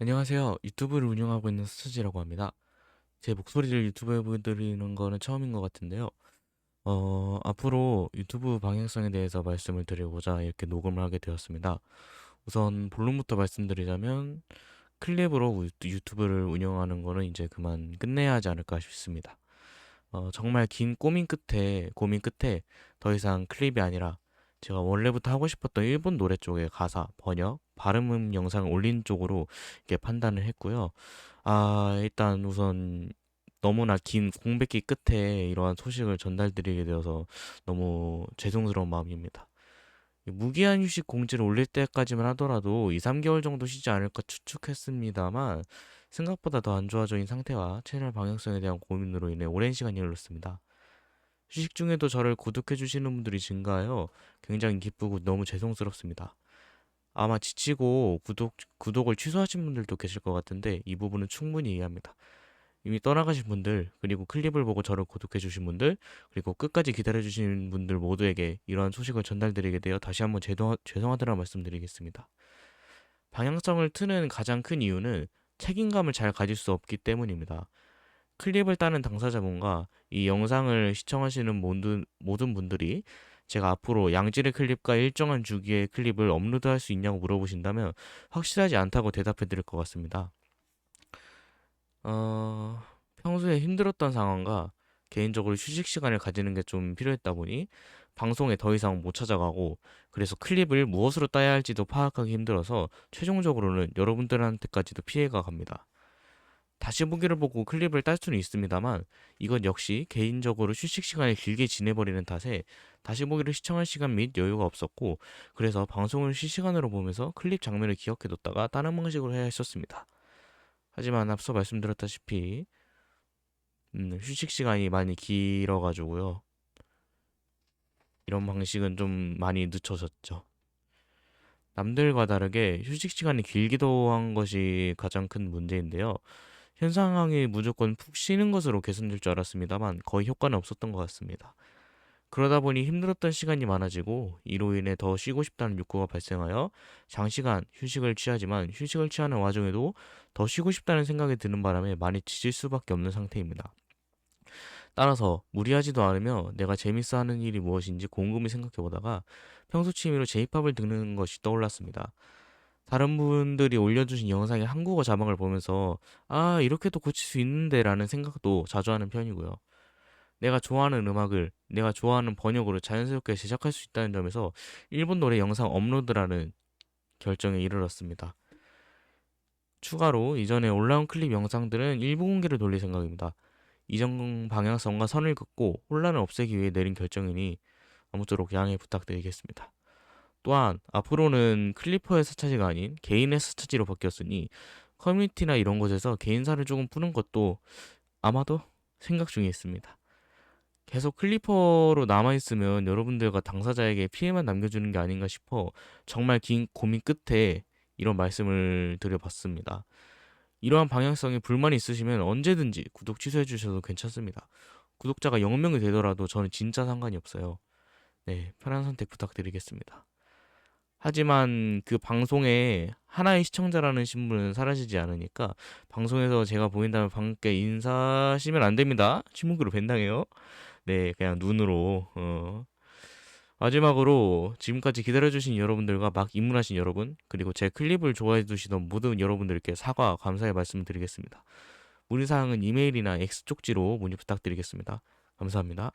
안녕하세요. 유튜브를 운영하고 있는 스처지라고 합니다. 제 목소리를 유튜브에 보여드리는 거는 처음인 것 같은데요. 어, 앞으로 유튜브 방향성에 대해서 말씀을 드리고자 이렇게 녹음을 하게 되었습니다. 우선 본론부터 말씀드리자면 클립으로 유- 유튜브를 운영하는 거는 이제 그만 끝내야 하지 않을까 싶습니다. 어, 정말 긴 고민 끝에, 고민 끝에 더 이상 클립이 아니라 제가 원래부터 하고 싶었던 일본 노래 쪽의 가사, 번역, 발음 영상을 올린 쪽으로 이렇게 판단을 했고요. 아, 일단 우선 너무나 긴 공백기 끝에 이러한 소식을 전달드리게 되어서 너무 죄송스러운 마음입니다. 이 무기한 휴식 공지를 올릴 때까지만 하더라도 2, 3개월 정도 쉬지 않을까 추측했습니다만 생각보다 더 안 좋아진 상태와 채널 방향성에 대한 고민으로 인해 오랜 시간이 흘렀습니다. 휴식 중에도 저를 구독해 주시는 분들이 증가하여 굉장히 기쁘고 너무 죄송스럽습니다. 아마 지치고 구독, 구독을 취소하신 분들도 계실 것 같은데 이 부분은 충분히 이해합니다. 이미 떠나가신 분들, 그리고 클립을 보고 저를 구독해 주신 분들, 그리고 끝까지 기다려 주신 분들 모두에게 이러한 소식을 전달드리게 되어 다시 한번 죄송, 죄송하다는 말씀드리겠습니다. 방향성을 트는 가장 큰 이유는 책임감을 잘 가질 수 없기 때문입니다. 클립을 따는 당사자분과 이 영상을 시청하시는 모든, 모든 분들이 제가 앞으로 양질의 클립과 일정한 주기의 클립을 업로드할 수 있냐고 물어보신다면 확실하지 않다고 대답해 드릴 것 같습니다. 어, 평소에 힘들었던 상황과 개인적으로 휴식 시간을 가지는 게 좀 필요했다 보니 방송에 더 이상 못 찾아가고 그래서 클립을 무엇으로 따야 할지도 파악하기 힘들어서 최종적으로는 여러분들한테까지도 피해가 갑니다. 다시 보기를 보고 클립을 딸 수는 있습니다만 이건 역시 개인적으로 휴식 시간을 길게 지내버리는 탓에 다시 보기를 시청할 시간 및 여유가 없었고 그래서 방송을 실시간으로 보면서 클립 장면을 기억해뒀다가 다른 방식으로 해야 했었습니다. 하지만 앞서 말씀드렸다시피 음, 휴식 시간이 많이 길어가지고요. 이런 방식은 좀 많이 늦춰졌죠. 남들과 다르게 휴식 시간이 길기도 한 것이 가장 큰 문제인데요. 현 상황이 무조건 푹 쉬는 것으로 개선될 줄 알았습니다만 거의 효과는 없었던 것 같습니다. 그러다 보니 힘들었던 시간이 많아지고 이로 인해 더 쉬고 싶다는 욕구가 발생하여 장시간 휴식을 취하지만 휴식을 취하는 와중에도 더 쉬고 싶다는 생각이 드는 바람에 많이 지칠 수밖에 없는 상태입니다. 따라서 무리하지도 않으며 내가 재밌어 하는 일이 무엇인지 곰곰이 생각해 보다가 평소 취미로 제이팝을 듣는 것이 떠올랐습니다. 다른 분들이 올려주신 영상의 한국어 자막을 보면서 아, 이렇게도 고칠 수 있는데 라는 생각도 자주 하는 편이고요. 내가 좋아하는 음악을 내가 좋아하는 번역으로 자연스럽게 제작할 수 있다는 점에서 일본 노래 영상 업로드라는 결정에 이르렀습니다. 추가로 이전에 올라온 클립 영상들은 일부 공개를 돌릴 생각입니다. 이전 방향성과 선을 긋고 혼란을 없애기 위해 내린 결정이니 아무쪼록 양해 부탁드리겠습니다. 또한 앞으로는 클리퍼의 스타지가 아닌 개인의 스타지로 바뀌었으니 커뮤니티나 이런 곳에서 개인사를 조금 푸는 것도 아마도 생각 중에 있습니다. 계속 클리퍼로 남아있으면 여러분들과 당사자에게 피해만 남겨주는 게 아닌가 싶어 정말 긴 고민 끝에 이런 말씀을 드려봤습니다. 이러한 방향성에 불만이 있으시면 언제든지 구독 취소해 주셔도 괜찮습니다. 구독자가 0명이 되더라도 저는 진짜 상관이 없어요. 네, 편한 선택 부탁드리겠습니다. 하지만 그 방송에 하나의 시청자라는 신분은 사라지지 않으니까 방송에서 제가 보인다면 방금 인사하시면 안 됩니다. 신문으로 벤당해요. 네, 그냥 눈으로 어. 마지막으로 지금까지 기다려주신 여러분들과 막 입문하신 여러분 그리고 제 클립을 좋아해 주시던 모든 여러분들께 사과 감사의 말씀을 드리겠습니다. 문의사항은 이메일이나 X쪽지로 문의 부탁드리겠습니다. 감사합니다.